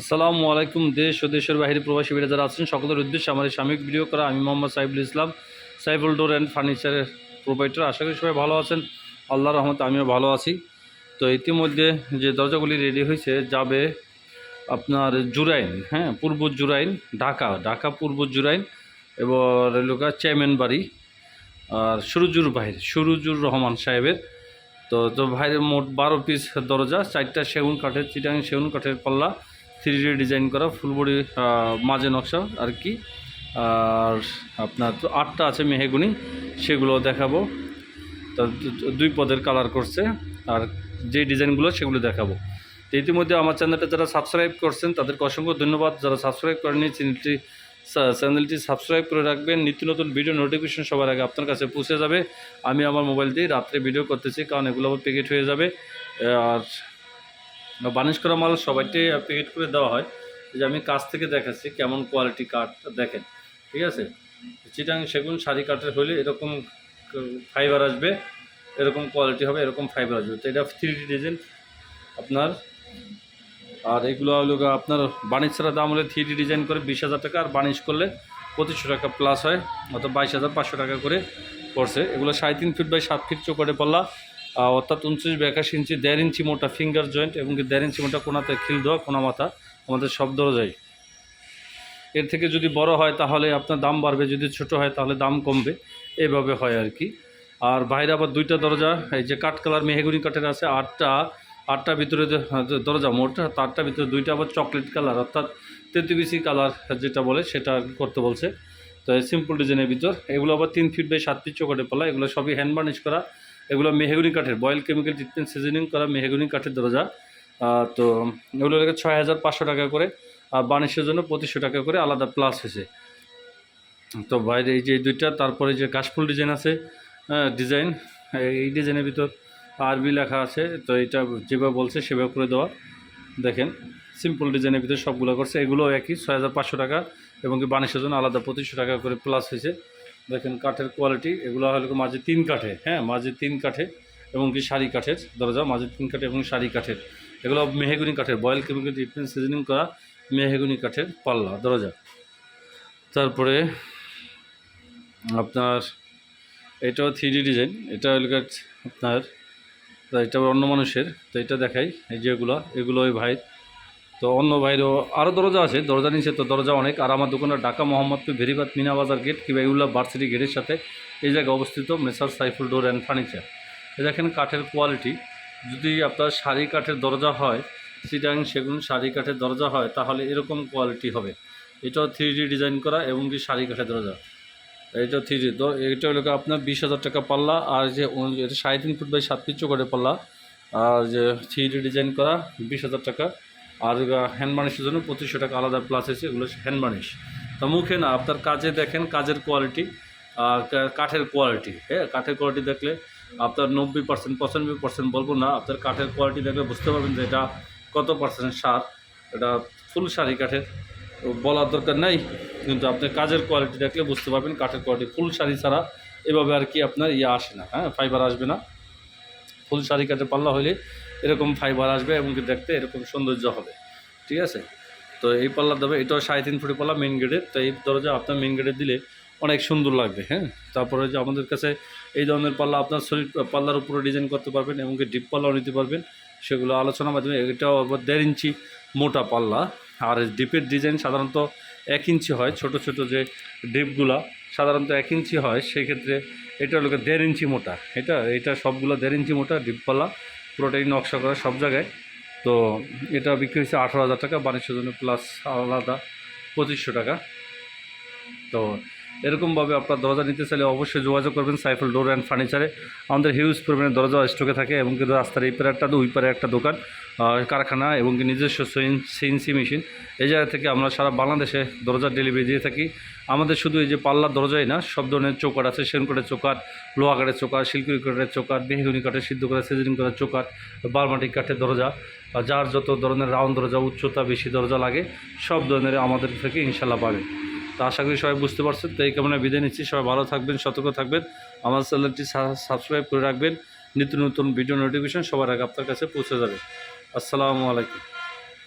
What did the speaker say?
আসসালামু আলাইকুম, দেশ ও দেশের বাইরে প্রবাসী বেড়ে যারা আছেন, সকলের উদ্দেশ্যে আমার সাময়িক ভিডিও করা আমি মোহাম্মদ সাইফুল ইসলাম, সাইফুল ডোর অ্যান্ড ফার্নিচারের প্রোভাইডার আশা করি সবাই ভালো আছেন। আল্লাহ রহমতে আমিও ভালো আছি। তো ইতিমধ্যে যে দরজাগুলি রেডি হয়েছে, যাবে আপনার জুরাইন হ্যাঁ পূর্ব জুরাইন, ঢাকা ঢাকা, পূর্ব জুরাইন, এবার লোকা চেয়ারম্যান বাড়ি, আর সুরুজুর ভাইয়ের সুরুজুর রহমান সাহেবের। তো তো ভাইয়ের মোট বারো পিস দরজা, চারটা সেগুন কাঠের, চিটাং সেগুন কাঠের পাল্লা থ্রি ডিজাইন করা ফুল বডি মাঝে নকশা আর কি। আর আপনার তো আটটা আছে মেহেগুনি, সেগুলো দেখাবো। তো দু- দুই পদের কালার করছে, আর যে ডিজাইনগুলো সেগুলো দেখাবো। তো ইতিমধ্যে আমার চ্যানেলটা যারা সাবস্ক্রাইব করছেন, তাদেরকে অসংখ্য ধন্যবাদ। যারা সাবস্ক্রাইব করেনি চ্যানেলটি চ্যানেলটি সাবস্ক্রাইব করে রাখবেন। নিত্য নতুন ভিডিও নোটিফিকেশন সবার আগে আপনার কাছে পৌঁছে যাবে। আমি আমার মোবাইল দিয়ে রাত্রে ভিডিও করতেছি, কারণ এগুলো আবার প্যাকেট হয়ে যাবে। আর বানিশ করা মাল সবাইকে প্যাকেট করে দেওয়া হয়। যে আমি কাছ থেকে দেখাচ্ছি কেমন কোয়ালিটি কাঠ দেখেন ঠিক আছে? চিটাং সেগুন শাড়ি কাঠের হলে এরকম ফাইবার আসবে এরকম কোয়ালিটি হবে এরকম ফাইবার আসবে। তো এটা থ্রি ডি ডিজাইন আপনার আর এগুলো হলো আপনার বাণিজ্য ছাড়া দাম হলে থ্রি ডি ডিজাইন করে বিশ হাজার টাকা আর বাণিজ্য করলে পঁচিশশো টাকা প্লাস হয় অর্থাৎ বাইশ হাজার পাঁচশো টাকা করে পড়ছে। এগুলো সাড়ে তিন ফিট বাই সাত ফিট চোখে আহ, অর্থাৎ উনত্রিশ বা একাশি ইঞ্চি, দেড় ইঞ্চি মোটা ফিঙ্গার জয়েন্ট এবং দেড় ইঞ্চি মোটা কোনাতে খিল দেওয়া কোনা মাথা আমাদের সব দরজাই এর থেকে যদি বড় হয় তাহলে আপনার দাম বাড়বে, যদি ছোট হয় তাহলে দাম কমবে। এইভাবে হয় আর কি। আর বাইরে আবার দুইটা দরজা, এই যে কাঠ কালার মেহেগুনি কাঠের আছে, আটটা আটটা ভিতরে যে যে দরজা মোট তারটার ভিতরে দুইটা আবার চকলেট কালার, অর্থাৎ তেতুবিসি কালার যেটা বলে সেটা করতে বলছে। তো সিম্পল ডিজাইনের ভিতর, এগুলো আবার তিন ফিট বাই সাত ফিট চোখে পালা, এগুলো সবই হ্যান্ড বার্নিশ করা। এগুলো মেহেগুনি কাঠের বয়েল কেমিক্যাল ট্রিটমেন্ট সিজনিং করা মেহেগুনি কাঠের দরজা। তো এগুলো লেগে ছয় হাজার পাঁচশো টাকা করে, আর বার্নিশের জন্য পঁচিশশো টাকা করে আলাদা প্লাস হয়েছে। তো বাইরে এই যে দুইটা, তারপরে যে কাশফুল ডিজাইন আছে ডিজাইন এই ডিজাইনের ভিতর আরবি লেখা আছে, তো এটা যেভাবে বলছে সেভাবে করে দেওয়া। দেখেন সিম্পল ডিজাইনের ভিতরে সবগুলো করছে এগুলো একই ছয় হাজার পাঁচশো টাকা, এবং কি বানিশের জন্য আলাদা পঁচিশশো টাকা করে প্লাস হয়েছে। দেখেন কাঠের কোয়ালিটি এগুলো হলো মাঝে তিন কাঠে হ্যাঁ মাঝে তিন কাঠে এবং কি শাড়ি কাঠের, দরজা, মাঝে তিন কাঠে এবং শাড়ি কাঠের। এগুলো মেহেগুনি কাঠের বয়েল কেমিক্যাল ট্রিটমেন্ট সিজনিং করা মেহেগুনি কাঠের পাল্লা, দরজা। তারপরে আপনার এটাও থ্রি ডিজাইন এটা হলো আপনার এটা অন্য মানুষের, তো এটা দেখাই, এই যেগুলো এগুলো ওই ভাই তো অন্য ভাইরও আরও দরজা আছে, দরজা নিচে তো দরজা অনেক। আর আমার দোকানের ঢাকা মোহাম্মদপুর ভেরিবাদ মিনা বাজার গেট, কিংবা এগুলো ভার্সিটি গেটের সাথে এই জায়গায় অবস্থিত messrs Saiful door and furniture. এ দেখেন কাঠের কোয়ালিটি। যদি আপনার শাড়ি কাঠের দরজা হয়, সিটাং সেগুন শাড়ি কাঠের দরজা হয়, তাহলে এরকম কোয়ালিটি হবে। এটাও থ্রি ডিজাইন করা এবং কি শাড়ি কাঠের দরজা। এটা থ্রি ডি এটা হলো আপনার বিশ হাজার টাকা পাল্লা, আর যে এটা সাড়ে তিন ফুট বাই সাত ফিট চোখে পাল্লা। আর যে থ্রি ডিজাইন করা বিশ হাজার টাকা। আর হ্যান্ড বানিশের জন্য পঁচিশশো টাকা আলাদা প্লাস আছে, এগুলো হ্যান্ড বানিশ তো মুখে না, আপনার কাজে দেখেন, কাজের কোয়ালিটি কাঠের কোয়ালিটি হ্যাঁ? কাঠের কোয়ালিটি দেখলে আপনার নব্বই পার্সেন্ট পঁচানব্বই পার্সেন্ট বলব না, আপনার কাঠের কোয়ালিটি দেখলে বুঝতে পারবেন যে এটা কত পার্সেন্ট সার, এটা ফুল শাড়ি কাঠের। বলার দরকার নাই, কিন্তু আপনার কাজের কোয়ালিটি দেখলে বুঝতে পারবেন, কাঠের কোয়ালিটি ফুল শাড়ি ছাড়া এভাবে আর কি আপনার ইয়ে আসে না হ্যাঁ? ফাইবার আসবে না। ফুল শাড়ি কাঠের পাল্লা হলে এরকম ফাইবার আসবে এবং কি দেখতে এরকম সৌন্দর্য হবে। ঠিক আছে? তো এই পাল্লার দেবে এটাও সাড়ে তিন ফুটি পাল্লা মেন গেটের তো এই দরজা আপনার মেন গেটে দিলে অনেক সুন্দর লাগবে হ্যাঁ? তারপরে যে আমাদের কাছে এই ধরনের পাল্লা আপনার শরীর, পাল্লার উপরে ডিজাইন করতে পারবেন এবং কি ডিপ পাল্লাও নিতে পারবেন। সেগুলো আলোচনার মাধ্যমে, এটাও আবার দেড় ইঞ্চি মোটা পাল্লা। আর ডিপের ডিজাইন সাধারণত এক ইঞ্চি হয়, ছোট ছোট যে ডিপগুলা সাধারণত এক ইঞ্চি হয়। সেক্ষেত্রে এটা হলো দেড় ইঞ্চি মোটা, এটা এটা সবগুলো দেড় ইঞ্চি মোটা ডিপ পাল্লা। পুরোটাই নকশা করা সব জায়গায়। তো এটা বিক্রি হচ্ছে আঠারো হাজার টাকা বাণিজ্য জন্য প্লাস আলাদা পঁচিশশো টাকা। তো এরকমভাবে আপনার দরজা নিতে চাইলে অবশ্যই যোগাযোগ করবেন সাইফুল ডোর অ্যান্ড ফার্নিচারে। আমাদের হিউজ পরিমাণে দরজা স্টকে থাকে এবং কিন্তু রাস্তার এই পারে একটা ওই পারে একটা দোকান। কারখানা এবং নিজস্ব সিএনসি মেশিন। এই জায়গা থেকে আমরা সারা বাংলাদেশে দরজার ডেলিভারি দিয়ে থাকি। আমাদের শুধু এই যে পাল্লার দরজাই না, সব ধরনের চৌকাট আছে। সেন কাঠের চৌকাট লোহা কাঠের চৌকাট শিলকুড়ি কাঠের চৌকাট বেহুনি কাঠের, সিদ্ধ করা সিজনিং করার চৌকাট বারমাটি কাঠের দরজা যার যত ধরনের রাউন্ড দরজা, উচ্চতা, বেশি দরজা লাগে, সব ধরনের আমাদের থেকে ইনশাল্লাহ পাবেন। তো আশা করি সবাই বুঝতে পারছেন। তো এই কামনা বিদায় নিচ্ছি। সবাই ভালো থাকবেন, সতর্ক থাকবেন। আমার চ্যানেলটি সাবস্ক্রাইব করে রাখবেন। নিত্য নতুন ভিডিও নোটিফিকেশন সবার আগে আপনার কাছে পৌঁছে যাবে। আসসালামু আলাইকুম।